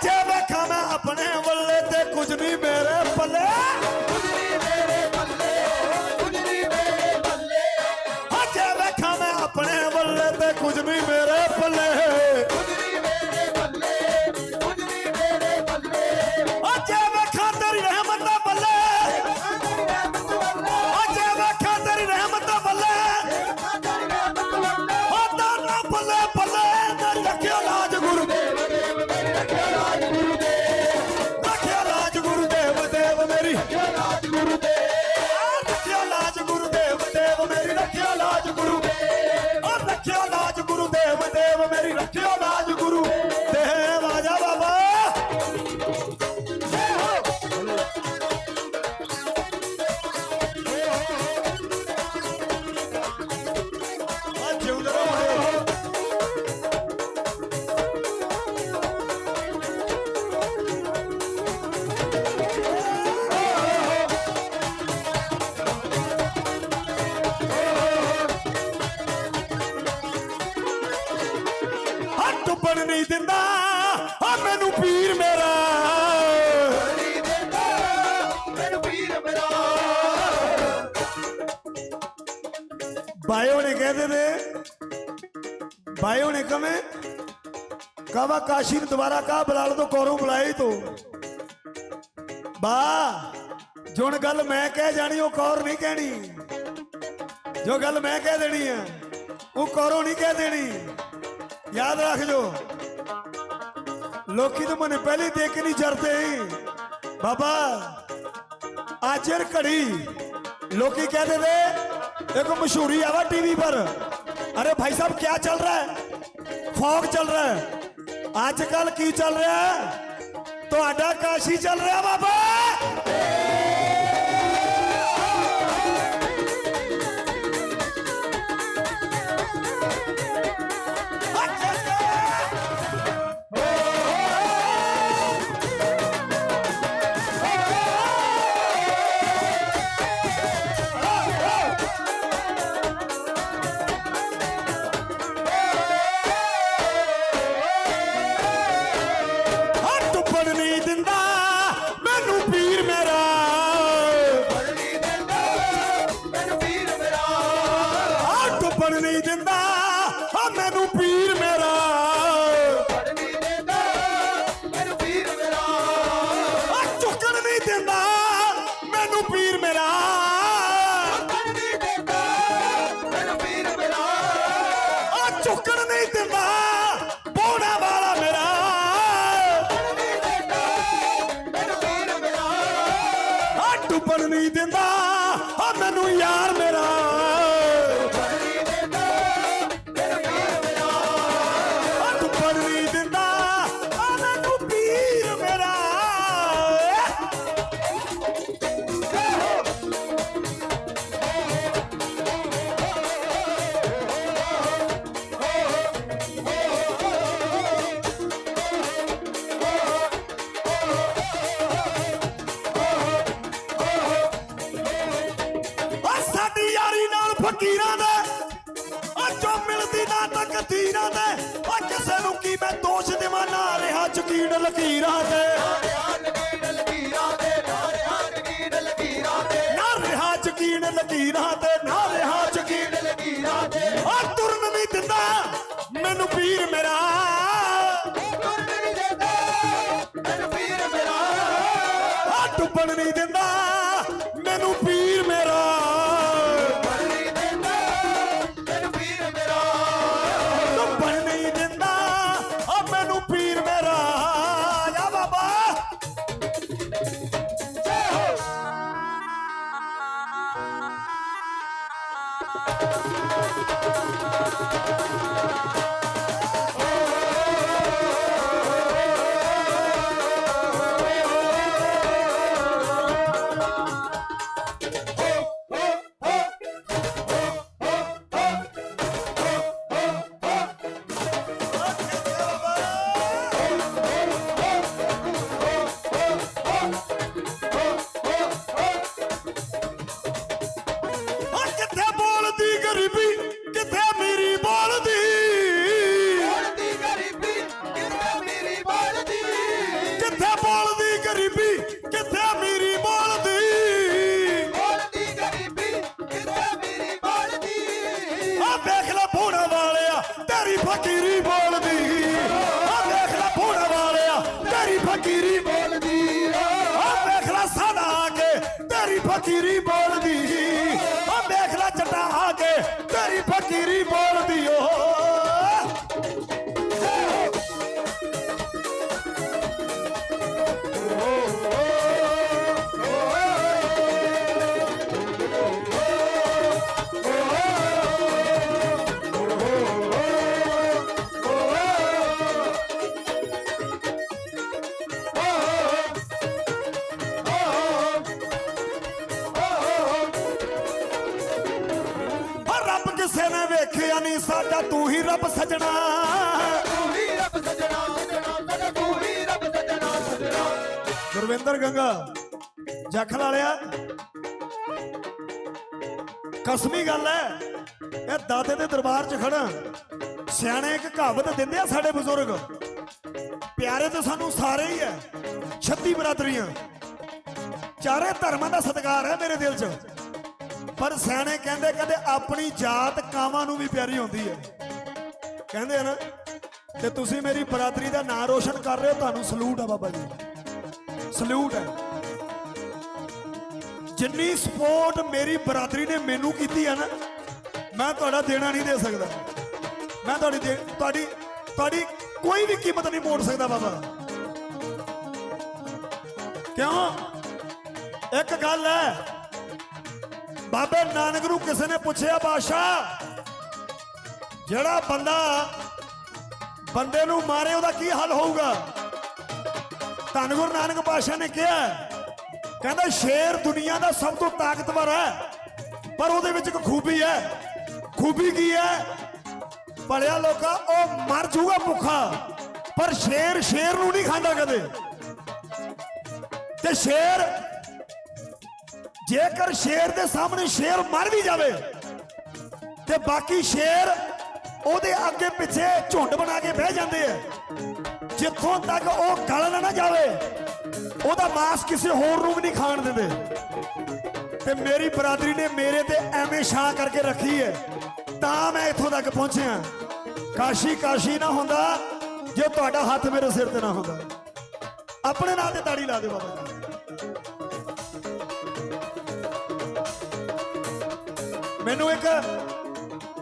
tell bio ਨੇ ਕਹਿੰਦੇ ਨੇ ਬਾਇਓ ਨੇ ਕਮੇ ਕਾਵਾ ਕਾਸ਼ੀ ਨੂੰ ਦੁਬਾਰਾ ਕਾ ਬੁਲਾ ਲਓ ਕੋਰੋਂ ਬੁਲਾਈ ਤੋ ਬਾ ਜੁਣ ਗੱਲ ਮੈਂ ਕਹਿ ਜਾਣੀ ਉਹ ਕੌਰ ਨਹੀਂ ਕਹਿਣੀ ਜੋ ਗੱਲ ਮੈਂ ਕਹਿ ਦੇਣੀ ਆ ਉਹ ਕੋਰੋਂ ਨਹੀਂ ਕਹਿ ਦੇਣੀ ਯਾਦ ਰੱਖ ਜੋ ਲੋਕੀ ਤਾਂ ਮਨੇ ਪਹਿਲੇ ਦੇਖ ਕੇ ਨਹੀਂ ਜਰਦੇ ਬਾਬਾ ਆਜਰ ਘੜੀ ਲੋਕੀ कहते थे देखो मशहूरी आवा टीवी पर अरे भाई साहब क्या चल रहा है फॉग चल रहा है आजकल की चल रहा है तो आडा काशी चल रहा है बाबा ਨਹੀਂ ਦਿੰਦਾ। ਆ ਮੈਨੂੰ ਯਾਰ ਮੇਰਾ। ਆ ਡੁੱਬਣ ਨਹੀਂ ਦਿੰਦਾ ਆ ਫਕੀਰਾਂ ਦੇ। ਆ ਜੋ ਮਿਲਦੀ ਨਾ ਤਕਦੀਰਾਂ ਦੇ। ਆ ਕਿਸੇ ਨੂੰ ਕੀ ਮੈਂ ਦੋਸ਼ ਦੇਵਾਂ? ਨਾ ਰਿਹਾ ਯਕੀਨ ਲਕੀਰਾਂ ਦੇ ਨਾ ਰਿਹਾ ਯਕੀਨ ਲਕੀਰਾਂ ਤੇ, ਨਾ ਰਿਹਾ ਯਕੀਨ ਆ ਤੁਰਨ ਨਹੀਂ ਦਿੰਦਾ। ਮੈਨੂੰ ਪੀਰ ਮੇਰਾ। ਆ ਡੁੱਬਣ ਨਹੀਂ ਦਿੰਦਾ। ਮੈਨੂੰ ਕੇ ਤੇਰੀ ਫਕੀਰੀ ਬੋਲਦੀ ਨੇ ਨਹੀਂ ਸਾਡਾ ਤੂੰ ਹੀ ਰੱਬ ਸੱਜਣਾ। ਤੂੰ ਹੀ ਰੱਬ ਸਜਣਾ ਸਜਣਾ ਤੂੰ ਹੀ ਰੱਬ ਸਜਣਾ ਸਜਣਾ ਗੁਰਵਿੰਦਰ ਗੰਗਾ, ਜਖਲ ਵਾਲਿਆ, ਕਸਮੀ ਗੱਲ ਹੈ ਇਹ ਦਾਦੇ ਦੇ ਦਰਬਾਰ 'ਚ ਖੜਾ ਸਿਆਣੇ ਇੱਕ ਕਹਾਵਤ ਦਿੰਦੇ ਆ ਸਾਡੇ ਬਜ਼ੁਰਗ। ਪਿਆਰੇ ਤਾਂ ਸਾਨੂੰ ਸਾਰੇ ਹੀ ਐ 36 ਬਰਾਦਰੀਆਂ। ਚਾਰੇ ਧਰਮਾਂ ਦਾ ਸਤਿਕਾਰ ਹੈ ਮੇਰੇ ਦਿਲ 'ਚ। ਪਰ ਸਿਆਣੇ ਕਹਿੰਦੇ ਕਹਿੰਦੇ ਆਪਣੀ ਜਾਤ ਕਾਵਾਂ ਨੂੰ ਵੀ ਪਿਆਰੀ ਹੁੰਦੀ ਹੈ। ਕਹਿੰਦੇ ਆ ਨਾ, ਤੇ ਤੁਸੀਂ ਮੇਰੀ ਬਰਾਦਰੀ ਦਾ ਨਾਂ ਰੋਸ਼ਨ ਕਰ ਰਹੇ ਹੋ, ਤੁਹਾਨੂੰ ਸਲੂਟ ਆ ਬਾਬਾ ਜੀ। ਸਲੂਟ ਹੈ। ਜਿੰਨੀ ਸਪੋਰਟ ਮੇਰੀ ਬਰਾਦਰੀ ਨੇ ਮੈਨੂੰ ਕੀਤੀ ਹੈ ਨਾ, ਮੈਂ ਤੁਹਾਡਾ ਦੇਣਾ ਨਹੀਂ ਦੇ ਸਕਦਾ। ਮੈਂ ਤੁਹਾਡੀ ਦੇ- ਤੁਹਾਡੀ ਤੁਹਾਡੀ ਕੋਈ ਵੀ ਕੀਮਤ ਨਹੀਂ ਮੋੜ ਸਕਦਾ ਬਾਬਾ। ਕਿਉਂ? ਇੱਕ ਗੱਲ ਹੈ ਬਾਬੇ ਨਾਨਕ ਨੂੰ ਕਿਸੇ ਨੇ ਪੁੱਛਿਆ, ਬਾਦਸ਼ਾਹ, ਜਿਹੜਾ ਬੰਦਾ ਬੰਦੇ ਨੂੰ ਮਾਰੇ, ਉਹਦਾ ਕੀ ਹੱਲ ਹੋਊਗਾ? ਧੰਨ ਗੁਰੂ ਨਾਨਕ ਪਾਤਸ਼ਾਹ ਨੇ ਕਿਹਾ, ਕਹਿੰਦਾ, ਸ਼ੇਰ ਦੁਨੀਆ ਦਾ ਸਭ ਤੋਂ ਤਾਕਤਵਰ ਹੈ, ਪਰ ਉਹਦੇ ਵਿੱਚ ਇੱਕ ਖੂਬੀ ਹੈ। ਖੂਬੀ ਕੀ ਹੈ? ਭਲਿਆ ਲੋਕਾ, ਉਹ ਮਰ ਜਾਊਗਾ ਭੁੱਖਾ, ਪਰ ਸ਼ੇਰ ਸ਼ੇਰ ਨੂੰ ਨਹੀਂ ਖਾਂਦਾ ਕਦੇ। ਤੇ ਸ਼ੇਰ ਜੇਕਰ ਸ਼ੇਰ ਦੇ ਸਾਹਮਣੇ ਸ਼ੇਰ ਮਰ ਵੀ ਜਾਵੇ ਤੇ ਬਾਕੀ ਸ਼ੇਰ ਉਹਦੇ ਅੱਗੇ ਪਿੱਛੇ ਝੁੰਡ ਬਣਾ ਕੇ ਬਹਿ ਜਾਂਦੇ ਆ, ਜਿੱਥੋਂ ਤੱਕ ਉਹ ਗਲ ਨਾ ਜਾਵੇ, ਉਹਦਾ ਮਾਸ ਕਿਸੇ ਹੋਰ ਨੂੰ ਵੀ ਨਹੀਂ ਖਾਣ ਦਿੰਦੇ। ਤੇ ਮੇਰੀ ਬਰਾਦਰੀ ਨੇ ਮੇਰੇ ਤੇ ਐਵੇਂ ਛਾਂ ਕਰਕੇ ਰੱਖੀ ਹੈ, ਤਾਂ ਮੈਂ ਇੱਥੋਂ ਤੱਕ ਪਹੁੰਚਿਆ। ਕਾਸ਼ੀ ਕਾਸ਼ੀ ਨਾ ਹੁੰਦਾ, ਜੇ ਤੁਹਾਡਾ ਹੱਥ ਮੇਰੇ ਸਿਰ ਤੇ ਨਾ ਹੁੰਦਾ। ਆਪਣੇ ਨਾਂ ਤੇ ਤਾੜੀ ਲਾ ਦੇ ਬਾਬਾ ਮੈਨੂੰ ਇੱਕ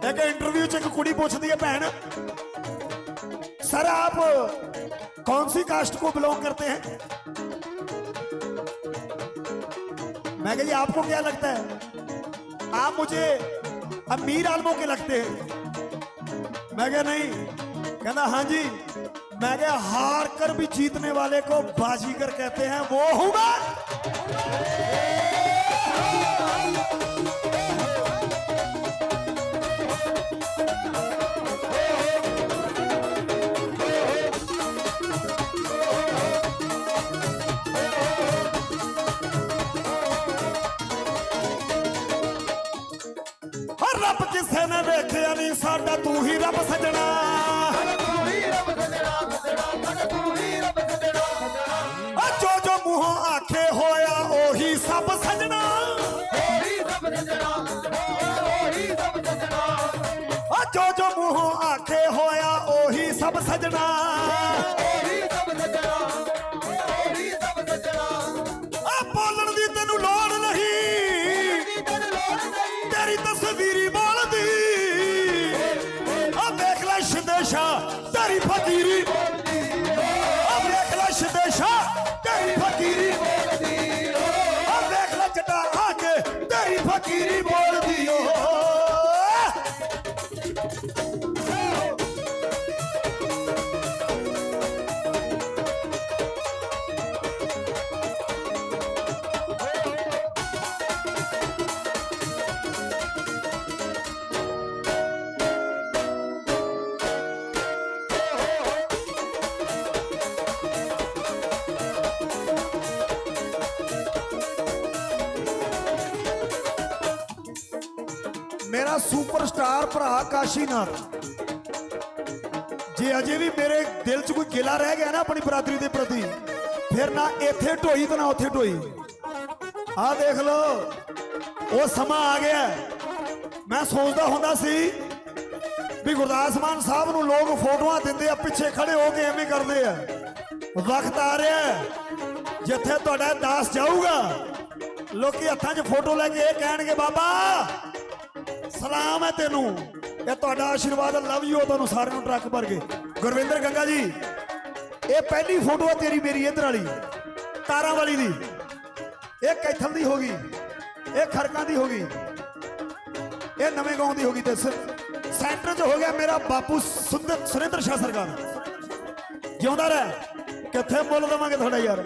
ਇੱਕ इंटरव्यू ਚ ਇੱਕ ਕੁੜੀ ਪੁੱਛਦੀ ਹੈ ਭੈਣ सर आप कौन सी कास्ट को बिलोंग करते हैं मैं कहा जी आपको क्या लगता है आप मुझे अमीर आलमों के लगते हैं मैं क्या नहीं कहना हाँ जी मैं क्या हार कर भी जीतने वाले को बाजीगर कहते हैं वो हूं मैं ਰੱਬ ਕਿਸੇ ਨੇ ਵੇਖਿਆ ਨਹੀਂ ਸਾਡਾ ਤੂੰ ਹੀ ਰੱਬ ਸਜਣਾ। ਤੂੰ ਹੀ ਰੱਬ ਸਜਣਾ ਸਜਣਾ ਤੂੰ ਹੀ ਰੱਬ ਸਜਣਾ ਆ ਜੋ ਜੋ ਮੂੰਹੋਂ ਆਖੇ ਹੋਇਆ, ਉਹੀ ਸਭ ਸਜਣਾ। ਉਹੀ ਰੱਬ ਸਜਣਾ ਉਹੀ ਰੱਬ ਸਜਣਾ ਆ ਜੋ ਜੋ ਮੂੰਹੋਂ ਆਖੇ ਹੋਇਆ, ਉਹੀ ਸਭ ਸਜਣਾ। ਤੇਰੀ ਤਸਵੀਰੀ ਬੋਲਦੀ। ਆ ਵੇਖ ਲੈ ਸ਼ਦੇਸ਼ਾ ਤੇਰੀ ਫਕੀਰੀ। ਆ ਵੇਖ ਲੈ ਸ਼ਦੇਸ਼ਾ ਤੇਰੀ ਮੇਰਾ ਸੁਪਰਸਟਾਰ ਭਰਾ ਕਾਸ਼ੀਨਾਥ ਜੇ ਅਜੇ ਵੀ ਮੇਰੇ ਦਿਲ 'ਚ ਕੋਈ ਗਿਲਾ ਰਹਿ ਗਿਆ ਨਾ ਆਪਣੀ ਬਰਾਦਰੀ ਦੇ ਪ੍ਰਤੀ, ਫਿਰ ਨਾ ਇੱਥੇ ਢੋਈ ਤੇ ਨਾ ਉੱਥੇ ਢੋਈ। ਆਹ ਦੇਖ ਲਓ, ਉਹ ਸਮਾਂ ਆ ਗਿਆ। ਮੈਂ ਸੋਚਦਾ ਹੁੰਦਾ ਸੀ ਵੀ ਗੁਰਦਾਸ ਮਾਨ ਸਾਹਿਬ ਨੂੰ ਲੋਕ ਫੋਟੋਆਂ ਦਿੰਦੇ ਆ, ਪਿੱਛੇ ਖੜੇ ਹੋ ਕੇ ਐਵੇਂ ਕਰਦੇ ਆ। ਵਕਤ ਆ ਰਿਹਾ ਜਿੱਥੇ ਤੁਹਾਡਾ ਦਾਸ ਜਾਊਗਾ। ਲੋਕੀ ਹੱਥਾਂ 'ਚ ਫੋਟੋ ਲੈ ਕੇ ਇਹ ਕਹਿਣਗੇ, ਬਾਬਾ ਸਲਾਮ ਹੈ ਤੈਨੂੰ। ਇਹ ਤੁਹਾਡਾ ਆਸ਼ੀਰਵਾਦ ਲਵ ਯੂ ਤੁਹਾਨੂੰ ਸਾਰਿਆਂ ਨੂੰ ਟਰੱਕ ਭਰ ਕੇ। ਗੁਰਵਿੰਦਰ ਗੰਗਾ ਜੀ, ਇਹ ਪਹਿਲੀ ਫੋਟੋ ਹੈ ਤੇਰੀ ਮੇਰੀ ਇਧਰ ਵਾਲੀ। ਤਾਰਾਂ ਵਾਲੀ ਦੀ। ਇਹ ਕੈਥਲ ਦੀ ਹੋ ਗਈ। ਇਹ ਖਰਕਾਂ ਦੀ ਹੋ ਗਈ। ਇਹ ਨਵੇਂ ਗਾਉਂ ਦੀ ਹੋ ਗਈ ਤੇ ਸੈਂਟਰ 'ਚ ਹੋ ਗਿਆ ਮੇਰਾ ਬਾਪੂ ਸੁੰਦਰ ਸੁਰਿੰਦਰ ਸ਼ਾਹ ਸਰਕਾਰ। ਜਿਉਂਦਾ ਰਹਿ। ਕਿੱਥੇ ਬੋਲ ਦਵਾਂਗੇ ਤੁਹਾਡਾ ਯਾਰ?